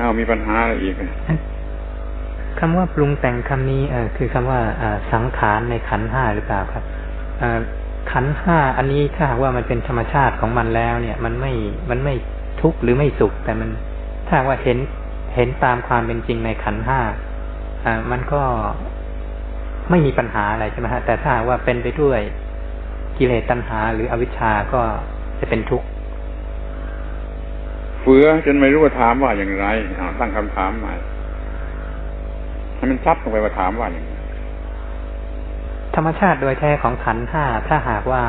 อ้าวมีปัญหาอะไรอีกคำว่าปรุงแต่งคำนี้เออคือคำว่าอสังขารในขันห้าหรือเปล่าครับอขันห้าอันนี้ถ้าหากว่ามันเป็นธรรมชาติของมันแล้ว เนี่ย มันไม่มันไม่ทุกข์หรือไม่สุข แต่มันถ้าว่าเห็นเห็นตามความเป็นจริงในขันห้าอ่ามันก็ไม่มีปัญหาอะไรใช่ไหมฮะแต่ถ้าว่าเป็นไปด้วยกิเลสตัณหา หรืออวิชชาก็จะเป็นทุกข์ เฟือจนไม่รู้ว่าถามว่าอย่างไรตั้งคำถามใหม่ให้มันซับลงไปว่าถามว่าอย่างไรธรรมชาติโดยแท้ของขันห้าถ้าหากว่า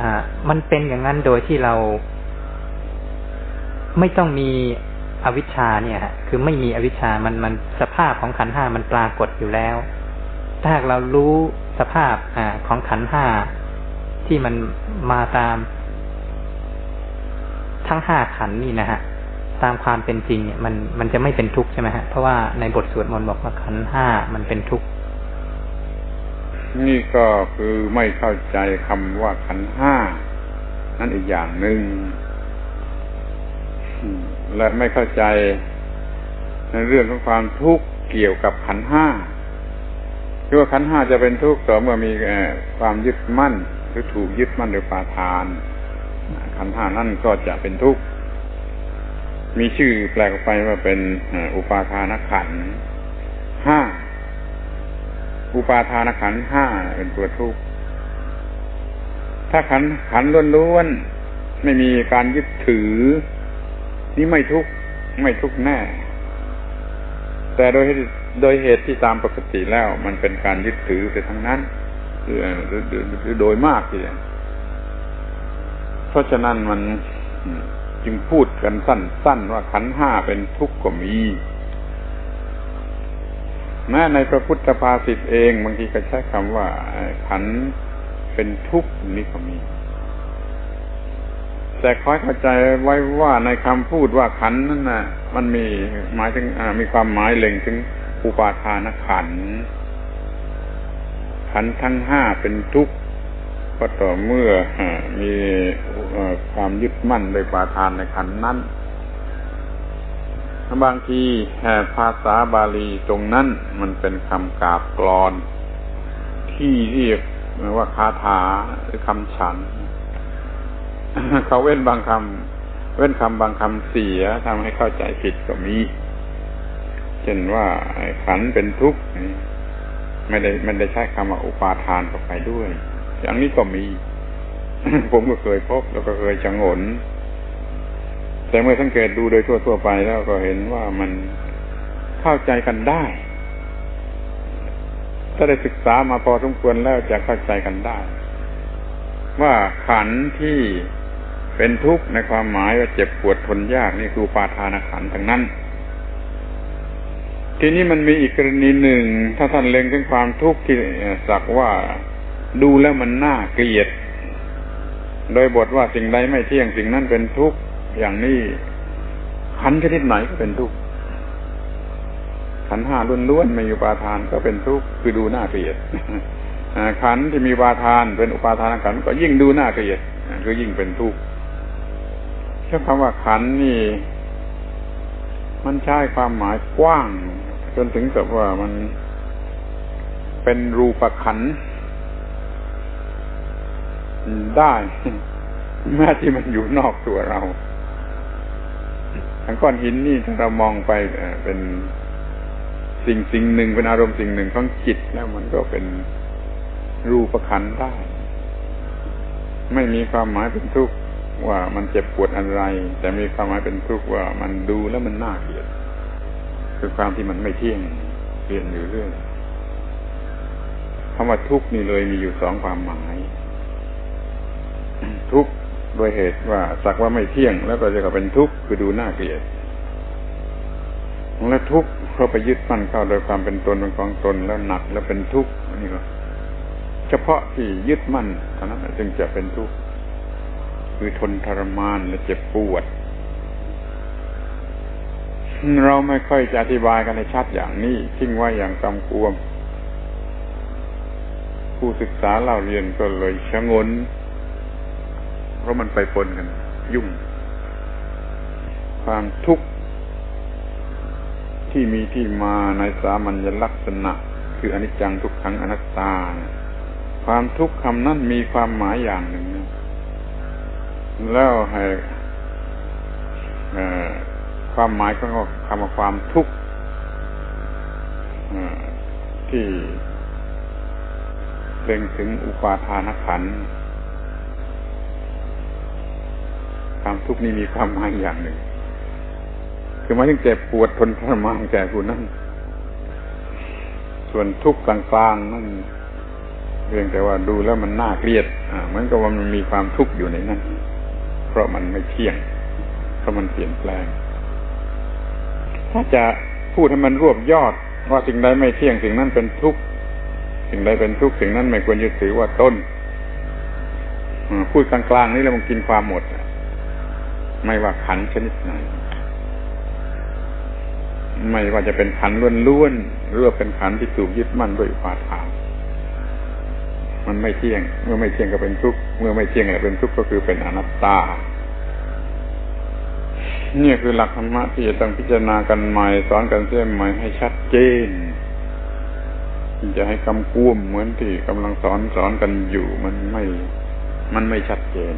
อ่า มันเป็นอย่างนั้นโดยที่เรา ไม่ต้องมีอวิชชาเนี่ยฮะคือไม่มีอวิชชามันมันสภาพของขันห้ามันปรากฏอยู่แล้ว ถ้าหากเรารู้สภาพ อ่า ของขันห้าที่มันมาตาม ทั้งห้าขันนี่นะฮะตามความเป็นจริงเนี่ยมันมันจะไม่เป็นทุกข์ใช่ไหมฮะเพราะว่าในบทสวดมนต์บอกว่าขันห้ามันเป็นทุกข์นี่ก็คือไม่เข้าใจคำว่าขันห้านั่นอีกอย่างหนึ่งและไม่เข้าใจ ในเรื่องของความทุกข์เกี่ยวกับขันห้าคือว่าขันห้าจะเป็นทุกข์ต่อเมื่อมีความยึดมั่น หรือถูกยึดมั่นโดยปาทาน ขันห้านั่นก็จะเป็นทุกข์ มีชื่อแปลกไปว่าเป็นอุปาทานขันห้า อุปาทานขันห้าเป็นตัวทุกข์ ถ้าขันขันล้วนๆไม่มีการยึดถือ นี่ไม่ทุกข์ไม่ทุกข์แน่ แต่โดยโดยเหตุที่ตามปกติแล้ว มันเป็นการยึดถือไปทั้งนั้นหรือโดยมากทีเดียว เพราะฉะนั้นมันจึงพูดกันสั้นๆว่าขันห้าเป็นทุกข์ก็มี แม้ในพระพุทธภาษิตเองบางทีก็ใช้คำว่า ขันเป็นทุกข์นี่ก็มี แต่คอยเข้าใจไว้ว่าในคำพูดว่าขันนั่นนะมันมีหมายถึงมีความหมายเล็งถึงอุปาทานขัน ขันทั้งห้าเป็นทุกข์ก็ต่อเมื่อมี ความยึดมั่นโดยปาทานในขันนั้น บางทีภาษาบาลีตรงนั้นมันเป็นคำกาบกรอน ที่เรียกว่าคาถาหรือคำฉัน เขาเว้นบางคำเว้นคำบางคำเสียทำให้เข้าใจผิดก็มีเช่นว่าขันเป็นทุกข์ไม่ได้ไม่ได้ใช้คำว่าอุปาทานเข้าไปด้วย อย่างนี้ก็มี ผมก็เคยพบแล้วก็เคยชงนแต่เมื่อสังเกตดูโดยทั่วๆไปแล้วก็เห็นว่ามันเข้าใจกันได้ ถ้าได้ศึกษามาพอสมควรแล้วจะเข้าใจกันได้ ว่าขันที่เป็นทุกข์ในความหมายว่าเจ็บปวดทนยากนี่คือปาทานขันทั้งนั้น ทีนี้มันมีอีกกรณีหนึ่ง ถ้าท่านเล็งถึงความทุกข์ที่สักว่าดูแล้วมันน่าเกลียด โดยบทว่าสิ่งใดไม่เที่ยงสิ่งนั้นเป็นทุกข์อย่างนี้ขันชนิดไหนก็เป็นทุกข์ขันห้าล้วนๆไม่มีอุปาทานก็เป็นทุกข์คือดูหน้าเกลียดขันที่มีอุปาทานเป็นอุปาทานขันก็ยิ่งดูหน้าเกลียดคือยิ่งเป็นทุกข์ใช้คำว่าขันนี่ มันใช้ความหมายกว้าง จนถึงกับว่ามันเป็นรูปขัน ได้แม้ที่มันอยู่นอกตัวเราทั้งก้อนหินนี่ถ้าเรามองไปเป็นสิ่งสิ่งหนึ่งเป็นอารมณ์สิ่งหนึ่งของจิตแล้วมันก็เป็นรูปขันได้ ไม่มีความหมายเป็นทุกข์ว่ามันเจ็บปวดอะไร แต่มีความหมายเป็นทุกข์ว่ามันดูแล้วมันน่าเกลียดคือความที่มันไม่เที่ยงเปลี่ยนอยู่เรื่อยคำว่าทุกข์นี่เลยมีอยู่สองความหมาย ทุกข์โดยเหตุว่าสักว่าไม่เที่ยง แล้วก็จะเป็นทุกข์คือดูน่าเกลียดและทุกข์เพราะไปยึดมั่นเข้าโดยความเป็นตนเป็นของตนแล้วหนักแล้วเป็นทุกข์นี่ก็เฉพาะที่ยึดมั่นเท่านั้นจึงจะเป็นทุกข์คือทนทรมานและเจ็บปวด เราไม่ค่อยจะอธิบายกันในชัดอย่างนี้ทิ้งไว้อย่างกำกวม ผู้ศึกษาเล่าเรียนก็เลยชะงน ราะมันไปปนกัน ยุ่ง ความทุกข์ที่มีที่มาในสามัญลักษณะ คืออนิจจังทุกขังอนัตตา ความทุกข์คำนั้นมีความหมายอย่างหนึ่ง แล้วให้ความหมายก็คำว่าความทุกข์ที่เล็งถึงอุปาทานขันธ์ ความทุกข์นี้มีความหมายอย่างหนึ่ง คือหมายถึงเจ็บปวดทนทรมานแก่ผู้นั้น ส่วนทุกข์กลางๆนั่นเพียงแต่ว่าดูแล้วมันน่าเกลียดอ่าเหมือนกับว่ามันมีความทุกข์อยู่ในนั้น เพราะมันไม่เที่ยง เพราะมันเปลี่ยนแปลง ถ้าจะพูดให้มันรวบยอด ว่าสิ่งใดไม่เที่ยงสิ่งนั้นเป็นทุกข์ สิ่งใดเป็นทุกข์สิ่งนั้นไม่ควรยึดถือว่าต้น พูดกลางๆนี่แล้วมันกินความหมดอะ ไม่ว่าขันชนิดไหน ไม่ว่าจะเป็นขันล้วนๆหรือว่าเป็นขันที่ถูกยึดมั่นด้วยอุปาทานมันไม่เที่ยง เมื่อไม่เที่ยงก็เป็นทุกข์เมื่อไม่เที่ยงก็เป็นทุกข์ก็คือเป็นอนัตตาเนี่ยคือหลักธรรมะที่จะต้องพิจารณากันใหม่สอนกันเสียใหม่ให้ชัดเจนจะให้กำกุ้มเหมือนที่กำลังสอนสอนกันอยู่ มันไม่ มันไม่ชัดเจน